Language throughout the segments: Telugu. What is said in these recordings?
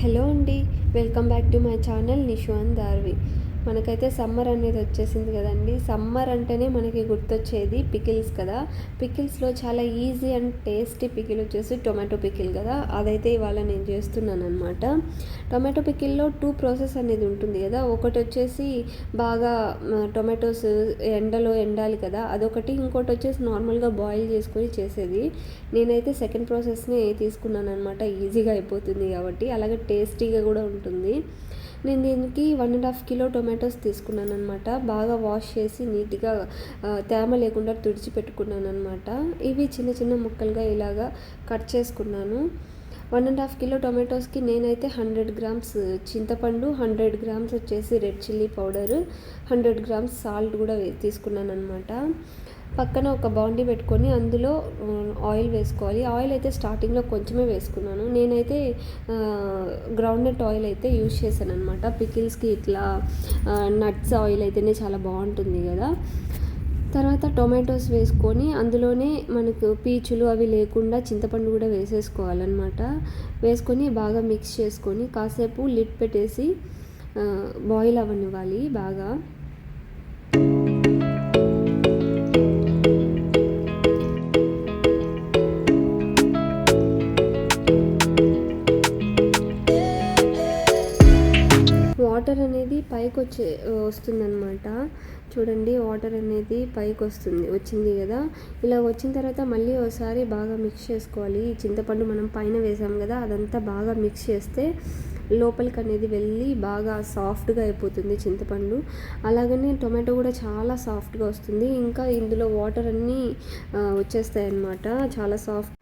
హలో అండి welcome back to my channel నిషువన్ దార్వి. మనకైతే సమ్మర్ అనేది వచ్చేసింది కదండి. సమ్మర్ అంటేనే మనకి గుర్తొచ్చేది పికిల్స్ కదా. పికిల్స్లో చాలా ఈజీ అండ్ టేస్టీ పికిల్ వచ్చేసి టొమాటో పికిల్ కదా. అదైతే ఇవాళ నేను చేస్తున్నాను అనమాట టొమాటో పికిల్లో టూ ప్రాసెస్ అనేది ఉంటుంది కదా. ఒకటి వచ్చేసి బాగా టొమాటోస్ ఎండలో ఎండాలి కదా. అదొకటి ఇంకోటి వచ్చేసి నార్మల్గా బాయిల్ చేసుకొని చేసేది. నేనైతే సెకండ్ ప్రాసెస్ని తీసుకున్నాను అనమాట ఈజీగా అయిపోతుంది కాబట్టి. అలాగే టేస్టీగా కూడా ఉంటుంది. నేను దీనికి one and half kilo tomatoes తీసుకున్నాను అనమాట బాగా వాష్ చేసి నీట్గా తేమ లేకుండా తుడిచి పెట్టుకున్నాను అనమాట ఇవి చిన్న చిన్న ముక్కలుగా ఇలాగా కట్ చేసుకున్నాను. వన్ అండ్ హాఫ్ కిలో టొమాటోస్కి నేనైతే హండ్రెడ్ గ్రామ్స్ చింతపండు హండ్రెడ్ గ్రామ్స్ వచ్చేసి red chilli powder hundred grams salt కూడా తీసుకున్నాను అనమాట పక్కన ఒక బౌండీ పెట్టుకొని అందులో ఆయిల్ వేసుకోవాలి. ఆయిల్ అయితే స్టార్టింగ్లో కొంచెమే వేసుకున్నాను. నేనైతే గ్రౌండ్నట్ ఆయిల్ అయితే యూజ్ చేశాను అనమాట పికిల్స్కి ఇట్లా నట్స్ ఆయిల్ అయితేనే చాలా బాగుంటుంది కదా. తర్వాత టొమాటోస్ వేసుకొని అందులోనే మనకు పీచులు అవి లేకుండా చింతపండు కూడా వేసేసుకోవాలన్నమాట. వేసుకొని బాగా మిక్స్ చేసుకొని కాసేపు లిడ్ పెట్టేసి బాయిల్ అవ్వనివ్వాలి బాగా. వాటర్ అనేది పైకి వచ్చే వస్తుందన్నమాట. చూడండి వాటర్ అనేది పైకి వస్తుంది వచ్చింది కదా? ఇలా వచ్చిన తర్వాత మళ్ళీ ఒకసారి బాగా మిక్స్ చేసుకోవాలి. చింతపండు మనం పైన వేసాం కదా అదంతా బాగా మిక్స్ చేస్తే లోపలికి అనేది వెళ్ళి బాగా సాఫ్ట్గా అయిపోతుంది చింతపండు. అలాగనే టొమాటో కూడా చాలా సాఫ్ట్గా వస్తుంది. ఇంకా ఇందులో వాటర్ అన్నీ వచ్చేస్తాయి అన్నమాట చాలా సాఫ్ట్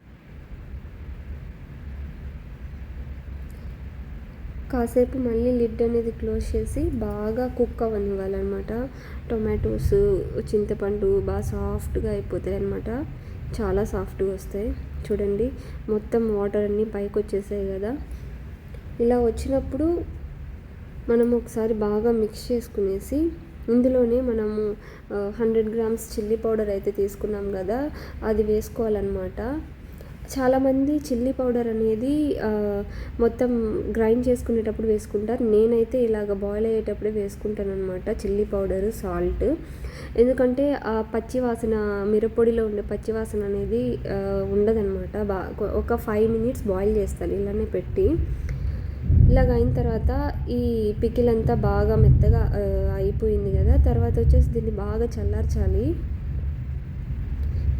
కాసేపు మళ్ళీ లిడ్ అనేది క్లోజ్ చేసి బాగా కుక్ అవ్వనివ్వాలన్నమాట. టొమాటోస్ చింతపండు బాగా సాఫ్ట్గా అయిపోతాయి అనమాట చాలా సాఫ్ట్గా వస్తాయి. చూడండి మొత్తం వాటర్ అన్నీ పైకి వచ్చేసాయి కదా. ఇలా వచ్చినప్పుడు మనం ఒకసారి బాగా మిక్స్ చేసుకునేసి ఇందులోనే మనము హండ్రెడ్ గ్రామ్స్ చిల్లీ పౌడర్ అయితే తీసుకున్నాం కదా అది వేసుకోవాలన్నమాట. చాలామంది చిల్లీ పౌడర్ అనేది మొత్తం గ్రైండ్ చేసుకునేటప్పుడు వేసుకుంటారు. నేనైతే ఇలాగ బాయిల్ అయ్యేటప్పుడే వేసుకుంటాను అనమాట చిల్లీ పౌడర్ సాల్ట్. ఎందుకంటే ఆ పచ్చి వాసన మిరపొడిలో ఉండే పచ్చి వాసన అనేది ఉండదనమాట బా ఒక ఫైవ్ మినిట్స్ బాయిల్ చేస్తాను ఇలానే పెట్టి. ఇలాగ అయిన తర్వాత ఈ పికిల్ అంతా బాగా మెత్తగా అయిపోయింది కదా. తర్వాత వచ్చేసి దీన్ని బాగా చల్లార్చాలి.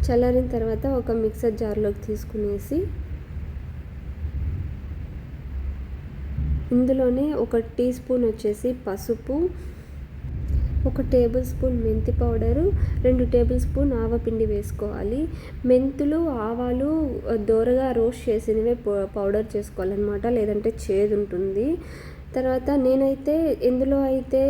చల్లారిన తర్వాత ఒక మిక్సర్ జార్లోకి తీసుకునేసి ఇందులోనే ఒక టీ స్పూన్ వచ్చేసి పసుపు ఒక టేబుల్ స్పూన్ మెంతి పౌడరు రెండు టేబుల్ స్పూన్ ఆవపిండి వేసుకోవాలి. మెంతులు ఆవాలు దోరగా రోస్ట్ చేసినవే పౌడర్ చేసుకోవాలన్నమాట లేదంటే చేదు ఉంటుంది. తర్వాత నేనైతే ఎందులో అయితే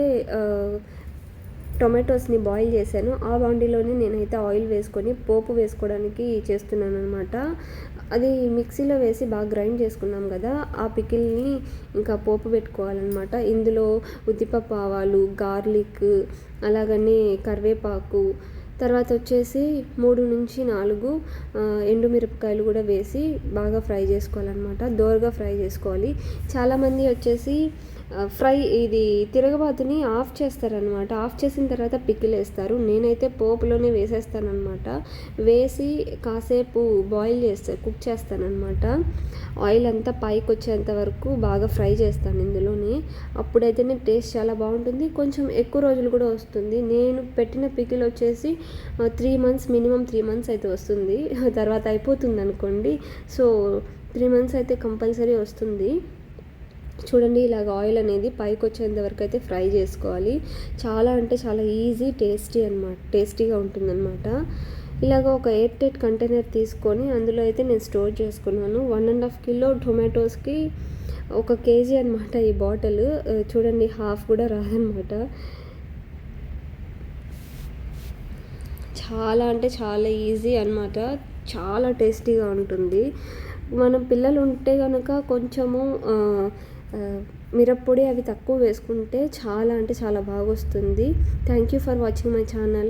టొమాటోస్ని బాయిల్ చేశాను. ఆ బాండీలోనే నేనైతే ఆయిల్ వేసుకొని పోపు వేసుకోవడానికి చేస్తున్నాను అనమాట అది మిక్సీలో వేసి బాగా గ్రైండ్ చేసుకున్నాం కదా ఆ పికిల్ని ఇంకా పోపు పెట్టుకోవాలన్నమాట. ఇందులో ఉద్దిపప్పు ఆవాలు గార్లిక్ అలాగనే కరివేపాకు తర్వాత వచ్చేసి మూడు నుంచి నాలుగు ఎండుమిరపకాయలు కూడా వేసి బాగా ఫ్రై చేసుకోవాలన్నమాట. దోరగా ఫ్రై చేసుకోవాలి. చాలామంది వచ్చేసి ఫ్రై ఇది తిరగబాతుని ఆఫ్ చేస్తారనమాట ఆఫ్ చేసిన తర్వాత పికిల్ వేస్తారు నేనైతే పోపులోనే వేసేస్తానమాట వేసి కాసేపు బాయిల్ చేస్తే కుక్ చేస్తానమాట ఆయిల్ అంతా పైకి వచ్చేంత వరకు బాగా ఫ్రై చేస్తాను ఇందులోనే. అప్పుడైతేనే టేస్ట్ చాలా బాగుంటుంది. కొంచెం ఎక్కువ రోజులు కూడా వస్తుంది. నేను పెట్టిన పికిల్ వచ్చేసి three months minimum three months అయితే వస్తుంది. తర్వాత అయిపోతుంది అనుకోండి సో త్రీ మంత్స్ అయితే కంపల్సరీ వస్తుంది. చూడండి ఇలాగ ఆయిల్ అనేది పైకి వచ్చేంత వరకు అయితే ఫ్రై చేసుకోవాలి. చాలా అంటే చాలా ఈజీ టేస్టీ అనమాట టేస్టీగా ఉంటుందన్నమాట. ఇలాగ ఒక ఎయిట్ ఎయిట్ కంటైనర్ తీసుకొని అందులో అయితే నేను స్టోర్ చేసుకున్నాను. వన్ అండ్ హాఫ్ కిలో టొమాటోస్కి ఒక కేజీ అనమాట ఈ బాటిల్. చూడండి హాఫ్ కూడా రాదనమాట చాలా అంటే చాలా ఈజీ అనమాట చాలా టేస్టీగా ఉంటుంది. మనం పిల్లలు ఉంటే కనుక కొంచెము మిరప్పొడి అవి తక్కువ వేసుకుంటే చాలా అంటే చాలా బాగా వస్తుంది thank you for watching my channel